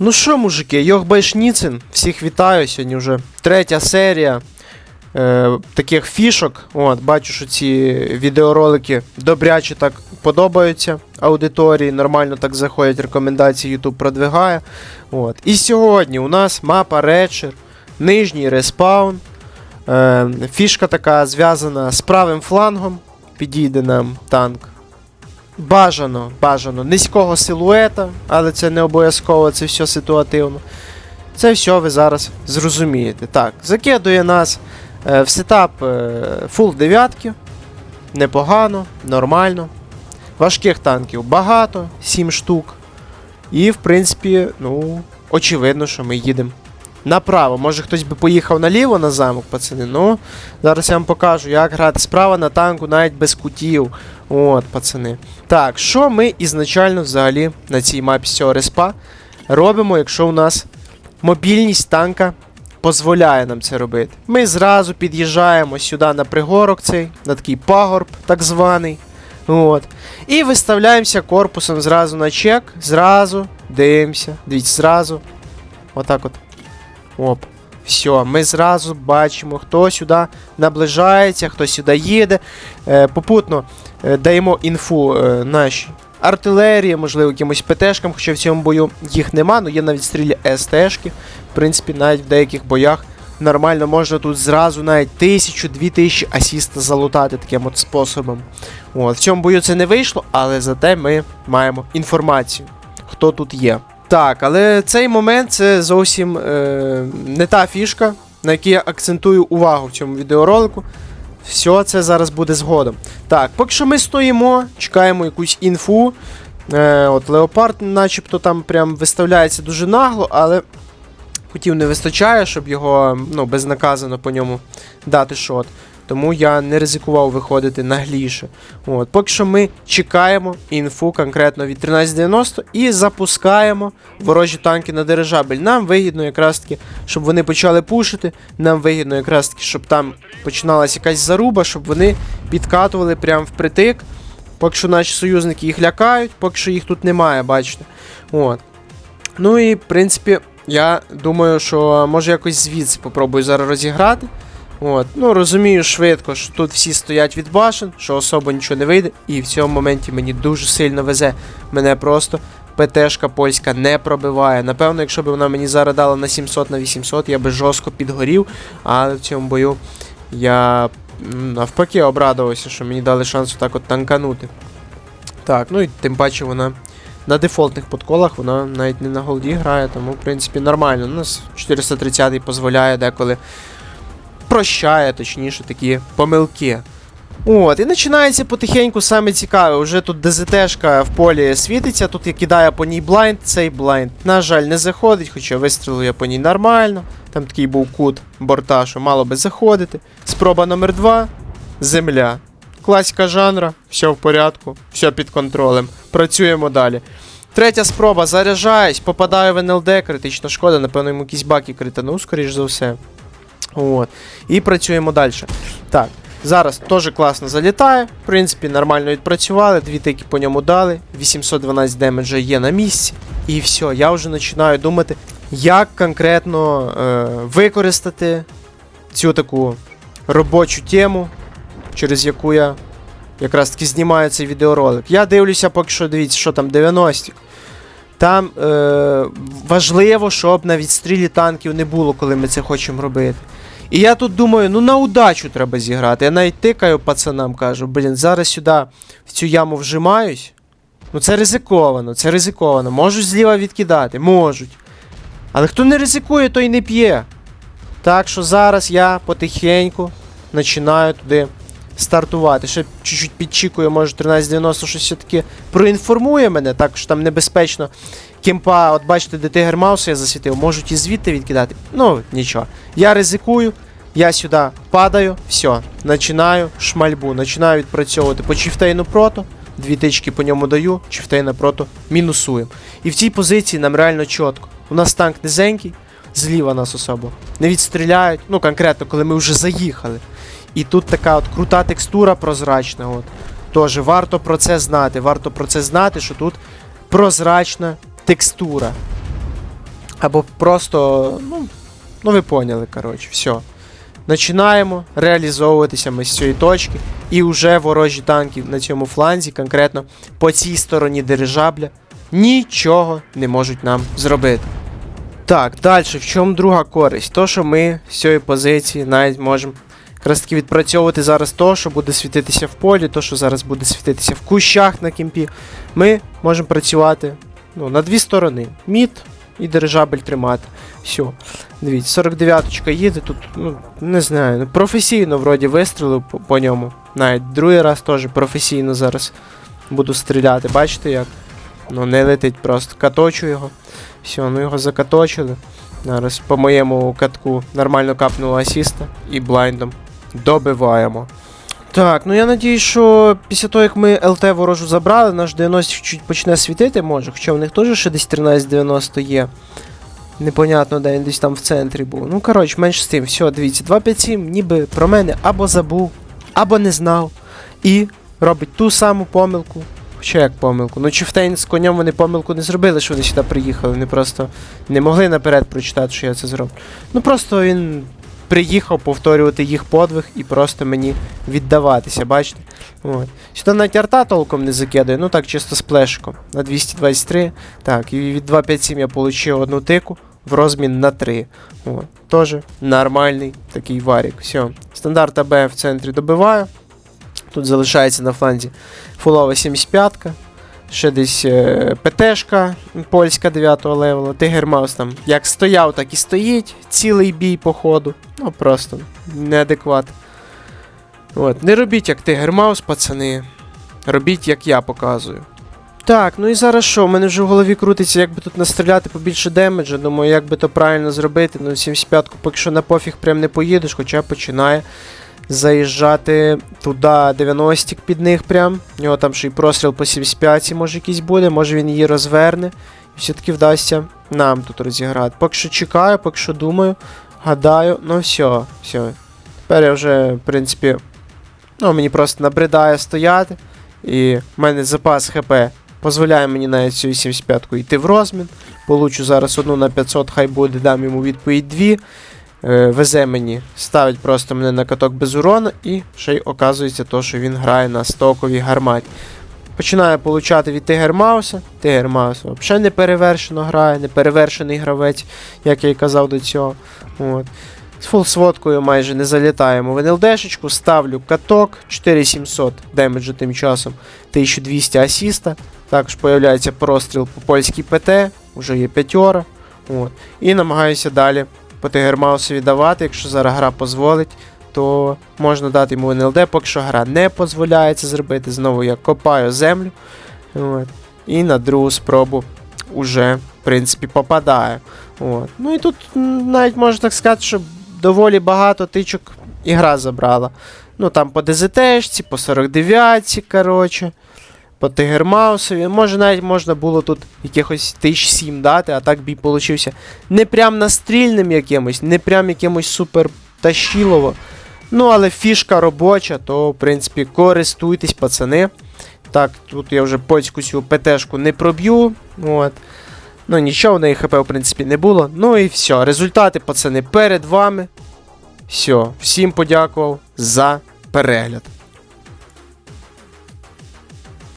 Ну що, мужики, Йохбайшніцин, всіх вітаю. Сьогодні вже третя серія е, таких фішок. От, бачу, що ці відеоролики добряче так подобаються аудиторії, нормально так заходять, рекомендації YouTube продвигає. От. І сьогодні у нас мапа Речер, нижній респаун. Е, фішка така зв'язана з правим флангом. Підійде нам танк. Бажано, бажано низького силуета, але це не обов'язково, це все ситуативно. Це все ви зараз зрозумієте. Так, закидує нас е, в сетап е, фул дев'ятки. Непогано, нормально. Важких танків багато, 7 штук. І, в принципі, ну, очевидно, що ми їдемо направо. Може хтось би поїхав наліво на замок, пацани. Ну, зараз я вам покажу, як грати справа на танку навіть без кутів. От, пацани. Так, що ми ізначально взагалі на цій мапі з цього респа робимо, якщо у нас мобільність танка дозволяє нам це робити? Ми зразу під'їжджаємо сюди на пригорок цей, на такий пагорб, так званий. От. І виставляємося корпусом зразу на чек, зразу дивимося. Дивіться, зразу. Отак от. Оп. Все, ми зразу бачимо, хто сюди наближається, хто сюди їде. Е, попутно е, даємо інфу е, нашій артилерії, можливо, якимось ПТшкам, хоча в цьому бою їх нема, але є на відстрілі СТшки. В принципі, навіть в деяких боях нормально можна тут зразу навіть тисячу-дві тисячі асіста залутати таким от способом. От, в цьому бою це не вийшло, але зате ми маємо інформацію, хто тут є. Так, але цей момент це зовсім е, не та фішка, на якій я акцентую увагу в цьому відеоролику. Все це зараз буде згодом. Так, поки що ми стоїмо, чекаємо якусь інфу. Е, от Леопард, начебто, там прям виставляється дуже нагло, але хотів не вистачає, щоб його ну, безнаказано по ньому дати шот. Тому я не ризикував виходити нагліше. От, поки що ми чекаємо інфу конкретно від 1390 і запускаємо ворожі танки на дирижабель. Нам вигідно якраз таки, щоб вони почали пушити. Нам вигідно якраз таки, щоб там починалася якась заруба, щоб вони підкатували прямо впритик. Поки що наші союзники їх лякають, поки що їх тут немає, бачите. От. Ну і в принципі, я думаю, що може якось звідси попробую зараз розіграти. От, ну розумію швидко, що тут всі стоять від башен, що особо нічого не вийде, і в цьому моменті мені дуже сильно везе. Мене просто ПТшка польська не пробиває. Напевно, якщо б вона мені зараз дала на 700 на 800, я би жорстко підгорів, але в цьому бою я навпаки обрадувався, що мені дали шанс отак от танканути. Так, ну і тим паче вона на дефолтних подколах, вона навіть не на голді грає, тому в принципі нормально. У нас 430 дозволяє деколи прощає, точніше, такі помилки. От, і починається потихеньку саме цікаве. Уже тут ДЗТшка в полі світиться, тут я кидаю по ній блайнд, цей блайнд, на жаль, не заходить, хоча вистрілив я по ній нормально. Там такий був кут борта, що мало би заходити. Спроба номер 2 Земля. Класика жанра, все в порядку, все під контролем. Працюємо далі. Третя спроба, заряджаюсь, попадаю в НЛД, критична шкода, напевно, йому якісь баки критану, скоріш за все. От. І працюємо далі. Так, зараз теж класно залітає. В принципі, нормально відпрацювали, дві тики по ньому дали. 812 демеджа є на місці. І все, я вже починаю думати, як конкретно е, використати цю таку робочу тему, через яку я якраз таки знімаю цей відеоролик. Я дивлюся, поки що дивіться, що там 90 Там е, важливо, щоб на відстрілі танків не було, коли ми це хочемо робити. І я тут думаю, ну на удачу треба зіграти. Я навіть тикаю пацанам, кажу, блін, зараз сюди в цю яму вжимаюсь. Ну це ризиковано, це ризиковано. Можуть зліва відкидати, можуть. Але хто не ризикує, той не п'є. Так що зараз я потихеньку починаю туди стартувати. Ще чуть-чуть підчікую, може 1390 щось все-таки проінформує мене, так що там небезпечно. Кемпа, от бачите, де тигр Маус я засвітив, можуть і звідти відкидати. Ну, нічого. Я ризикую, я сюди падаю, все, починаю шмальбу, починаю відпрацьовувати по чіфтейну прото. Дві тички по ньому даю, чіфтейна прото мінусуємо. І в цій позиції нам реально чітко. У нас танк низенький, зліва нас особо. Не відстріляють, ну конкретно, коли ми вже заїхали. І тут така от крута текстура прозрачна. От. Тож варто про це знати. Варто про це знати, що тут прозрачна текстура. Або просто, ну, ну ви поняли, коротше, все. Починаємо реалізовуватися ми з цієї точки. І вже ворожі танки на цьому фланзі, конкретно по цій стороні дирижабля, нічого не можуть нам зробити. Так, далі, в чому друга користь? То, що ми з цієї позиції навіть можемо якраз таки відпрацьовувати зараз то, що буде світитися в полі, то, що зараз буде світитися в кущах на кімпі. Ми можемо працювати ну, на дві сторони. Мід і дирижабель тримати. Все. Дивіться, 49-ка їде тут, ну, не знаю, ну, професійно вроді вистрілив по, по ньому. Навіть другий раз теж професійно зараз буду стріляти. Бачите як? Ну, не летить просто. Каточу його. Все, ну його закаточили. Зараз по моєму катку нормально капнуло асіста і блайндом добиваємо. Так, ну я надію, що після того, як ми ЛТ ворожу забрали, наш 90 чуть почне світити може, хоча в них теж ще десь 1390 є. Непонятно, де він десь там в центрі був. Ну, коротше, менш з тим, все, дивіться, 257 ніби про мене або забув, або не знав. І робить ту саму помилку. Що як помилку? Ну, Чифтейн з конем вони помилку не зробили, що вони сюди приїхали. Вони просто не могли наперед прочитати, що я це зроблю. Ну просто він приїхав повторювати їх подвиг і просто мені віддаватися, бачите? От. Сюди навіть арта толком не закидає, ну так чисто з. На 223. Так, і від 257 я отримав одну тику в розмін на 3. От. Тоже нормальний такий варік. Все. Стандарт АБ в центрі добиваю. Тут залишається на фланзі фулова 75-ка. Ще десь е, ПТшка польська 9 левела. Тигер Маус там як стояв, так і стоїть. Цілий бій по ходу. Ну просто неадекват. От, не робіть як Тигер Маус, пацани. Робіть, як я показую. Так, ну і зараз що? У мене вже в голові крутиться, як би тут настріляти побільше демеджа. Думаю, як би то правильно зробити. Ну, 75-ку поки що на пофіг прям не поїдеш, хоча починає заїжджати туди 90-ік під них прям. У нього там ще й простріл по 75 може якийсь буде, може він її розверне. І все-таки вдасться нам тут розіграти. Поки що чекаю, поки що думаю, гадаю, ну все, все. Тепер я вже, в принципі, ну, мені просто набридає стояти. І в мене запас ХП дозволяє мені навіть цю 75-ку йти в розмін. Получу зараз одну на 500, хай буде, дам йому відповідь 2. Е, везе мені, ставить просто мене на каток без урону, і ще й оказується то, що він грає на стоковій гарматі. Починає получати від Тигер Мауса. Тигер Маус взагалі не перевершено грає, не перевершений гравець, як я й казав до цього. От. З фулсводкою майже не залітаємо в НЛДшечку, ставлю каток, 4700 демеджу тим часом, 1200 асіста. Також появляється простріл по польській ПТ, вже є п'ятьора. І намагаюся далі по Тигермаусові давати, якщо зараз гра дозволить, то можна дати йому НЛД, поки що гра не дозволяє це зробити. Знову я копаю землю. От. І на другу спробу уже, в принципі, попадаю. От. Ну і тут навіть можна так сказати, що доволі багато тичок і гра забрала. Ну там по ДЗТшці, по 49-ці, коротше. По Тигермаусові. Може навіть можна було тут якихось тисяч сім дати, а так бій получився не прям настрільним якимось, не прям якимось супер тащілово. Ну, але фішка робоча, то, в принципі, користуйтесь, пацани. Так, тут я вже польську цю ПТшку не проб'ю. От. Ну, нічого в неї ХП, в принципі, не було. Ну і все. Результати, пацани, перед вами. Все, всім подякував за перегляд.